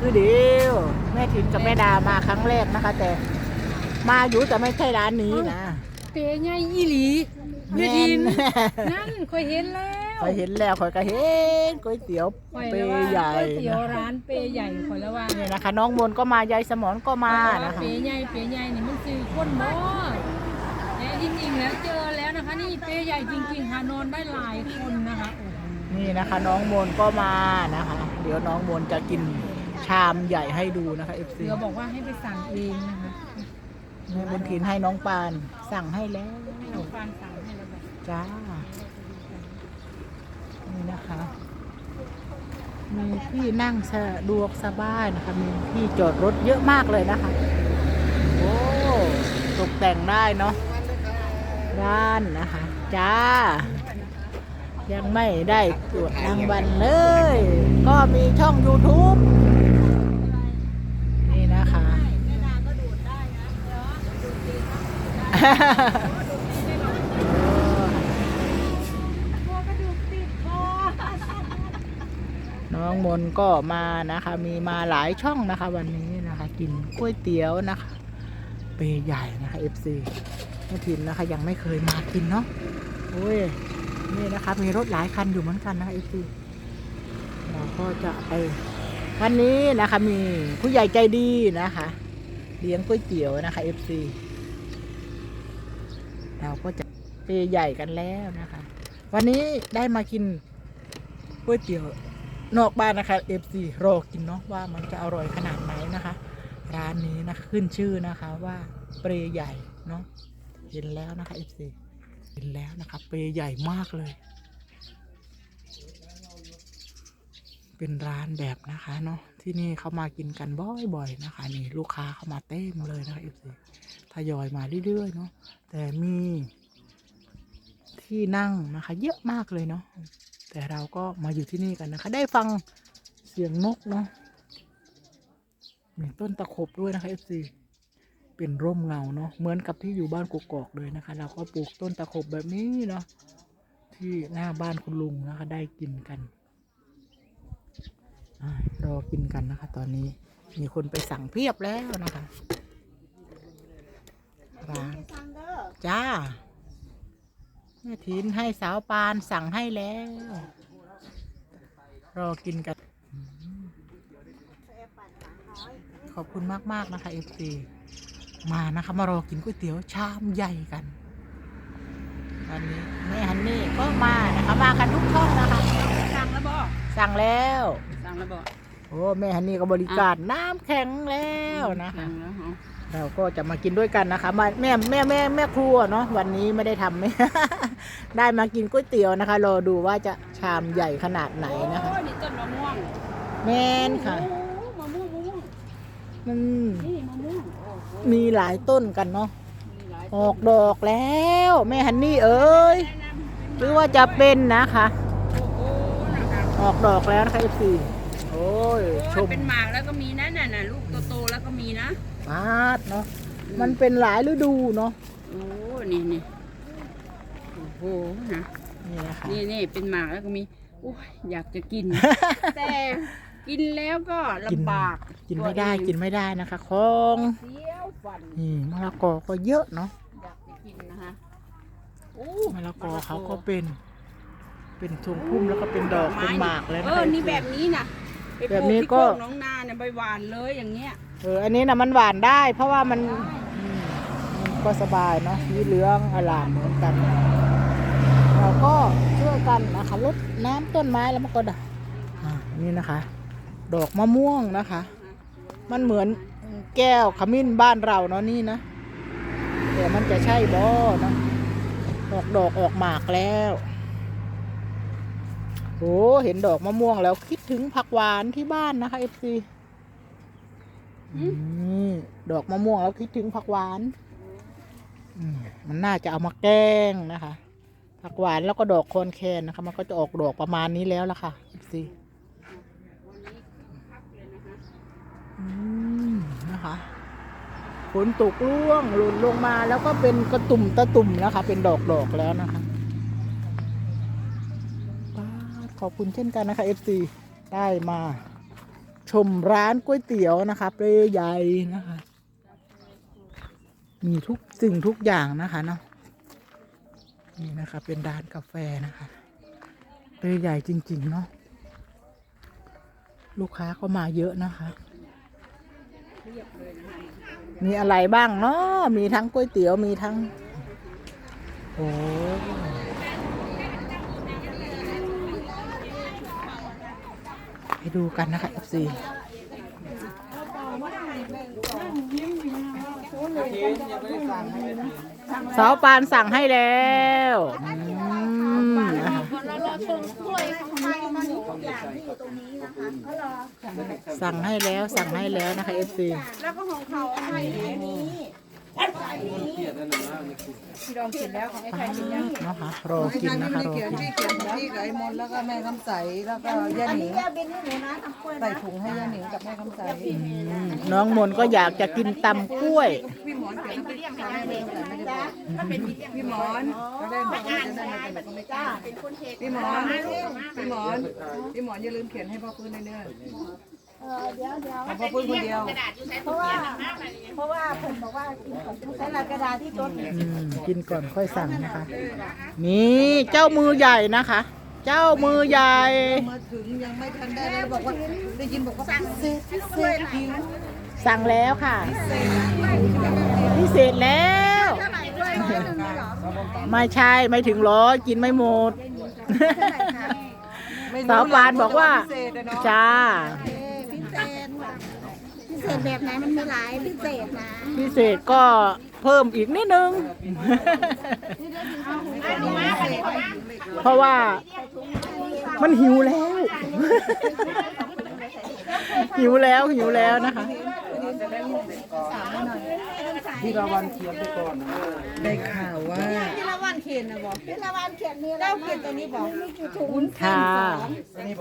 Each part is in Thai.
คือเดียวแม่ถินกับแม่ดามาครั้งแรกนะคะ แต่มาอยู่แต่ไม่ใช่ร้านนี้นะเปยใหญ่อีหลีแม่แม่ทินนนั่นคอยเห็นแล้วคอยเห็นแล้วคอยก็เห็นก๋วยเตี๋ยวคอยเปแล้วว่าใหญ่ก๋วยเตี๋ยวนะร้านเปยใหญ่คอยแล้วว่านี่นะคะ น้องมนต์ก็มายายสมอนก็มาข้อยนะว่าคะเปยใหญ่เปยใหญ่นี่มันซื้อคนบ่แต่จริงๆแล้วเจอแล้วนะคะ นี่เปยใหญ่จริงๆค่ะนอนได้หลายคนนะคะโอ้โหนี่นะคะ น้องมนต์ก็มานะคะ เดี๋ยวน้องมนต์จะกินชามใหญ่ให้ดูนะคะเอฟซีเรือบอกว่าให้ไปสั่งเองนะคะแม่บุญถินให้น้องปาน สั่งให้แล้วให้น้องฟางสั่งให้แล้วบอกจ้า นี่นะคะ มีที่นั่งสะดวกสบายนะคะ มีที่จอดรถเยอะมากเลยนะคะ โอ้ตกแต่งได้เนาะร้านนะคะ จ้า ยังไม่ได้ตรวจรางวัลเลย ก็มีช่อง YouTube นี่นะคะ น้องมนก็มานะคะ มีมาหลายช่องนะคะ วันนี้นะคะ กินก๋วยเตี๋ยวนะคะ เปย์ใหญ่นะคะ FC แม่ทินนะคะ ยังไม่เคยมากินเนาะโอ้ยนี่นะคะ มีรถหลายคันอยู่เหมือนกันนะคะ FC เราก็จะไปวันนี้นะคะมีผู้ใหญ่ใจดีนะคะ เลี้ยงก๋วยเตี๋ยวนะคะ FC เราก็จะเปย์ใหญ่กันแล้วนะคะ วันนี้ได้มากินก๋วยเตี๋ยวนอกบ้านนะคะ FC รอกินเนาะว่ามันจะอร่อยขนาดไหนนะคะ ร้านนี้นะคะขึ้นชื่อนะคะว่าเปรย์ใหญ่เนาะเห็นแล้วนะคะ FC เห็นแล้วนะคะเปรย์ใหญ่มากเลย เป็นร้านแบบนะคะเนาะที่นี่เขามากินกันบ่อยๆนะคะ นี่ลูกค้าเข้ามาเต็มเลยนะคะ FC ทยอยมาเรื่อยๆเนาะแต่มีที่นั่งนะคะเยอะมากเลยเนาะแต่เราก็มาอยู่ที่นี่กันนะคะ ได้ฟังเสียงนกเนาะมีต้นตะขบด้วยนะคะ FC เป็นร่มเงาเนาะเหมือนกับที่อยู่บ้านกกอกเลยนะคะ เราก็ปลูกต้นตะขบแบบนี้เนาะที่หน้าบ้านคุณลุงนะคะ ได้กินกันรอกินกันนะคะ ตอนนี้มีคนไปสั่งเพียบแล้วนะคะ ร้านจ้าแม่ทินให้สาวปานสั่งให้แล้ว รอกินกัน ขอบคุณมาก ๆ นะคะ FC มานะคะ มารอกินก๋วยเตี๋ยวชามใหญ่กันวันนี้แม่ฮันนี่ก็มานะคะ มากันทุกช่องนะคะ สั่งแล้วบอกสั่งแล้ว สั่งแล้วบอกโอ้แม่ฮันนี่ก็บริการน้ำแข็งแล้วนะคะสั่งแล้ว เหรอเราก็จะมากินด้วยกันนะคะมาแม่แม่แม่แม่ครัวเนาะวันนี้ไม่ได้ทำไม่ได้มากินก๋วยเตี๋ยวนะคะรอดูว่าจะชามใหญ่ขนาดไหนนะคะโอ้ยนี่ต้นมะม่วงแม่นค่ะโอ้มะม่วงมะม่วงมันนี่มะม่วงโอ้โหมีหลายต้นกันเนาะมีหลายออกดอกแล้ว แม่ฮันนี่เอ้ยหรือว่าจะเป็นนะคะโอ้โหนะคะออกดอกแล้วนะคะเอฟซีโอ้ยชโอ้ยมเป็นหมากแล้วก็มีนะน่ะน่ะลูกโตๆแล้วก็มีนะ ปาดเนาะมันเป็นหลายฤดูเนาะโอ้นี่นี่โอ้โหนะนี่นะคะนี่นี่เป็นหมากแล้วก็มีโอ้ยอยากจะกิน แต่กินแล้วก็ลำบากกินไม่ได้กินไม่ได้นะคะของเสียวฟันนี่มะละกอก็เยอะเนาะอยากจะกินนะคะโอ้มะละกอเขาก็เป็น เป็นทรงพุ่มแล้วก็เป็นดอกเป็นหมากเลยเอนะอคะนี่แบบนี้นะไปปลู แบบนี้ก็ที่โคน้องนาเนี่ยใบหวานเลยอย่างเงี้ยเอออันนี้นะมันหวานได้ เพราะว่ามันอืมมันก็สบายเนาะสีเหลืองอลามเหมือนกัน เราก็ช่วยกันนะคะลดน้ำต้นไม้แล้วมันก็ดอกอ่านี่นะคะ ดอกมะม่วงนะคะ มันเหมือนแก้วขมิ้นบ้านเราเนาะนี่นะแต่มันจะใช่บ่เนาะออกดอกออกหมากแล้ว โอ้เห็นดอกมะม่วงแล้วคิดถึงผักหวานที่บ้านนะคะเอฟซีดอกมะม่วงแล้วคิดถึงผักหวานอืมมันน่าจะเอามาแกล้งนะคะ ผักหวานแล้วก็ดอกโคนแคนนะคะ มันก็จะออกดอกประมาณนี้แล้วล่ะค่ะสิอืมนะคะฝนตกร่วงหล่นลงมาแล้วก็เป็นกระตุ่มตะตุ่มนะคะ เป็นดอกดอกๆแล้วนะคะป๊าด ขอบคุณเช่นกันนะคะ FC ได้มาชมร้านก๋วยเตี๋ยวนะคะเปรยใหญ่นะคะ มีทุกสิ่งทุกอย่างนะคะเนาะนี่นะคะเป็นร้านกาแฟนะคะเปรยใหญ่จริง ๆ เนาะลูกค้าก็มาเยอะนะคะ มีอะไรบ้างเนาะมีทั้งก๋วยเตี๋ยวมีทั้ง โอ้ ไปดูกันนะคะ FC สาวปานสั่งให้แล้วสั่งให้แล้วสั่งให้แล้วนะคะ FC แล้วก็ของเขาเอาให้อันนี้ พี่ดองกินแล้วของไอ้ใครกินยังนะคะรอกินนะคะรอเขียนกินที่เขียนที่กับไอ้มนแล้วก็แม่คำใสแล้วก็ย่าหนิงใส่ถุงให้ย่าหนิงกับแม่คำใสน้องมนก็อยากจะกินตำกล้วยพี่หมอนเขียนที่ทำให้แม่คำใสไม่ได้บอกพี่หมอนก็ได้บอกว่าจะได้มาเป็นคนไม่กล้าพี่หมอนพี่หมอนพี่หมอนอย่าลืมเขียนให้พ่อพื้นในเนื้อ เออเดี๋ยวเดี๋ยวของพ่อพื้นคนเดียวเพราะว่าเพราะว่าผมบอกว่ากินของใช้ลายกระดาษที่ต้นอืมกินก่อนค่อยสั่งนะคะ นี่เจ้ามือใหญ่นะคะ เจ้ามือใหญ่ มาถึงยังไม่ทันได้เลยบอกว่าได้ยินบอกว่าพิเศษพิเศษหิวสั่งแล้วค่ะพิเศษแล้วไม่ใช่ไม่ถึงร้อยกินไม่หมด ไม่รู้สาวปานบอกว่า พิเศษอะเนาะจ้าพิเศษพิ เศษแบบไหนมันมีหลายพิเศษนะพิเศษก็เพิ่มอีกนิดนึง เพราะว่ามันหิวแล้ว หิวแล้วหิวแล้วนะคะที่เราวันเขียนไปก่อนได้ข่าวว่าพี่ละวันเขียนนะบอกพี่ละวันเขียนมีแล้วเขียนตัวนี้บอกมีกี่ถุงค่ะนี่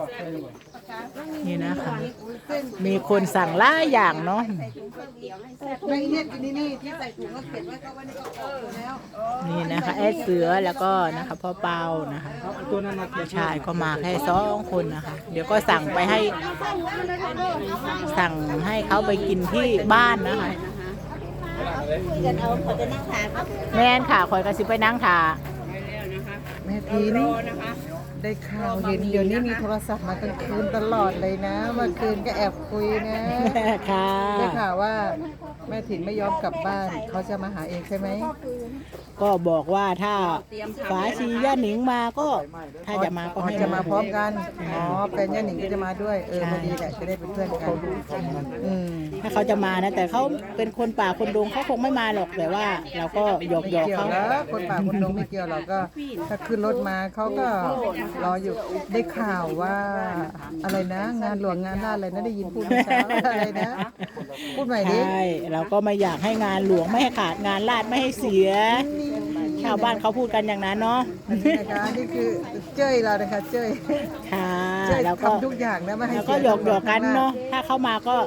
นะคะ มีคนสั่งหล่ายอย่างเนาะไม่เนี่ยกินนี่นี่ที่ใส่ถุงก็เขียนไว้ก็ว่านี่ก็ออกแล้วนี่นะคะแอดเสือแล้วก็นะคะพ่อเปานะคะผู้ชายก็มาแค่สองคนนะคะ เดี๋ยวก็สั่งไปให้ สั่งให้เขาไปกินที่บ้านนะคะคุยกันเอาเขาจะนั่งทานแม่นค่ะคอยกระซิบไปนั่งถ่าแม่ทีน ได้ข่าวเห็นเดี๋ยวนี้มีโทรศัพท์มากลางคืนตลอดเลยนะเมื่อคืนก็แอบคุยนะ ค่ะ ได้ข่าวว่า แม่ถิ่นไม่ยอมกลับบ้าน เขาจะมาหาเองใช่ไหมก็บอกว่าถ้าฝาชีย่าหนิงมาก็ ถ้าจะมาก็อ๋อให้จะมาพร้อมกัน อ๋อแฟนย่าหนิงก็จะมาด้วย เออใช่พอดีแหละจะได้เป็นเพื่อนกัน อืม ถ้าเขาจะมานะ แต่เขาเป็นคนป่าคนดงเขาคงไม่มาหรอกแต่ว่า เราก็หยอกหยอกเกี่ยวเขา แล้วคนป่าคนดงไม่เกี่ยวเราก็ถ้าขึ้นรถมาเขาก็รออยู่ได้ข่าวว่าอะไรนะ งานหลวงงานราชอะไรนะได้ยินพูดเมื่อเช้าอะไรนะ พูดใหม่ดิใช่เราก็ไม่อยากให้งานหลวงไม่ให้ขาดงานลาดไม่ให้เสีย ชาวบ้านเขาพูดกันอย่างนั้นเนาะอันนี้นะคะนี่คือเจ้ยเรานะคะเจ้ยค่ะเจ้ยแล้วก็ทำทุกอย่างนะไม่ให้แล้วก็หยอกหยอกกันเนาะถ้าเข้ามาก็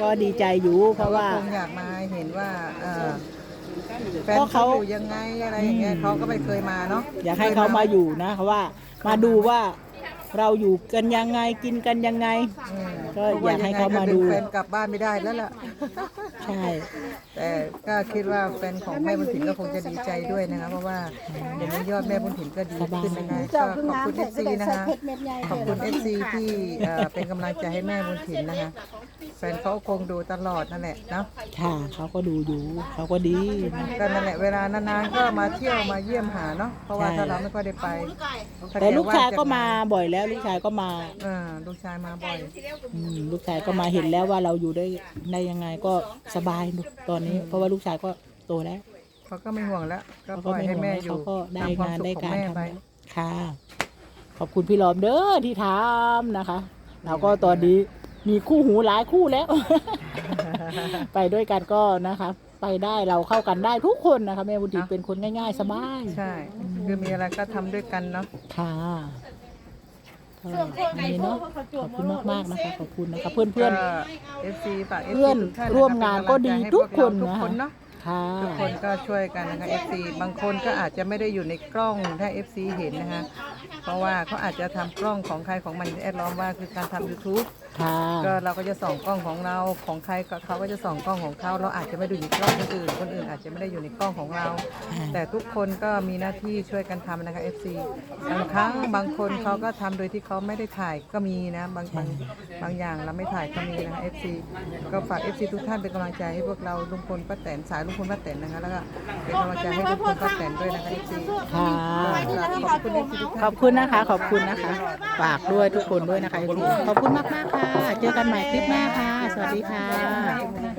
ก็ดีใจอยู่เพเพราะราะว่าว่า คงอยากมาเห็นว่าเอ่อแฟนเพราะเขาเขา อยู่ยังไงอะไรอย่างเงี้ยเขาก็ไม่เคยมาเนาะอยากให้เขามาอยู่นะเพราะว่ามาดูว่า เราอยู่กันยังไงกินกันยังไงอืมก็อยากให้เขามาดูพระว่ยังไงก็ดึงแฟนกลับบ้านไม่ได้แล้วล่ะ ใช่ แต่ก็คิดว่าแฟนของแม่บุญถิ่นก็คงจะดีใจด้วยนะคะเพราะว่าเดี๋ยวนี้ยอดแม่บุญถิ่นก็ดีขึ้นนะคะเจ้าก็เพิ่งขอบน้ำคุณเสร็เอจฟก็ซีได้นะใส่คะเพชรเม็ดใหญ่ขอบคุณเอฟซีที่เอ่อเป็นกำลังใจให้แม่บุญถิ่นนะคะ แฟนเขาคงดูตลอดนั่นแหละเนาะค่ะเขาก็ดูอยู่ เขาก็ดีนะก็นั่นแหละเวลานานๆก็มาเที่ยวมาเยี่ยมหาเนาะเพราะว่าใช่ถ้าเราไม่ค่อยได้ไปถ้แต่ลูกชายแว่งก็มาบ่อยแล้วลูกชายก็มาเออลูกชายมาบ่อย อืมลูกชายก็มาเห็นแล้วว่าเราอยู่ได้ได้ยังไงก็สบายตอนนี้ เพราะว่าลูกชายก็โตแล้ว เขาก็ไม่ห่วงแล้วก็เขาปก็ล่อยไม่ให้ห่วงแม่แล้วอยู่เขาก็ได้ตามความงานสุขได้ของการแม่ทำไปแล้วค่ะ ขอบคุณพี่หลอมเด้อที่ถามนะคะ เราก็ตอนนี้มีคู่หูหลายคู่แล้ว ไปด้วยกันก็นะคะ ไปได้เราเข้ากันได้ทุกคนนะคะแม่บุญถินเป็นคนง่ายๆสบาย ใช่ คือมีอะไรก็ทำด้วยกันเนาะค่ะ ก็นี่เนาะขอบคุณมากๆนะคะขอบคุณนะคะเพื่อนเพื่อนเอฟซีฝาก FC เพื่อนทุกท่ะร่วมงานก็ดีเป็ำลังใจให้ทุกคนพวเรานะคะทุกคนเนาะๆค่ะ ทุกคนก็ช่วยกันนะคะ FC บางคนก็อาจจะไม่ได้อยู่ในกล้องถ้า FC เห็นนะคะเพราะว่าเขาอาจจะทำกล้องของใครของมันแอดล้อมว่าคือการทำ YouTube ค่ะก็เราก็จะส่องกล้องของเราของใครก็เขาก็จะส่องกล้องของเขาเราอาจจะไม่ได้อยู่ในกล้องคนอื่น คนอื่นอาจจะไม่ได้อยู่ในกล้องของเรา แต่ทุกคนก็มีหน้าที่ช่วยกันทำนะคะ FC บางครั้งบางคนเขาก็ทำโดยที่เขาไม่ได้ถ่ายก็มีนะบางบางบางอย่างเราไม่ถ่ายก็มีนะคะ FC ก็ฝาก FC ทุกท่านเป็นกำลังใจให้พวกเราลุงพลป้าแตนสายลุงพลป้าแตนนะคะแล้วก็เป็นกำลังใจให้ลุงพลป้าแตนด้วยนะคะ FC ค่ะขอบคุณ FC ทุกขท่านอบคุณนะคะ ขอบคุณนะคะ ฝากด้วยทุกคนด้วยนะคะขอบคุณมากๆค่ะ เจอกันใหม่คลิปหน้าค่ะ สวัสดีค่ะ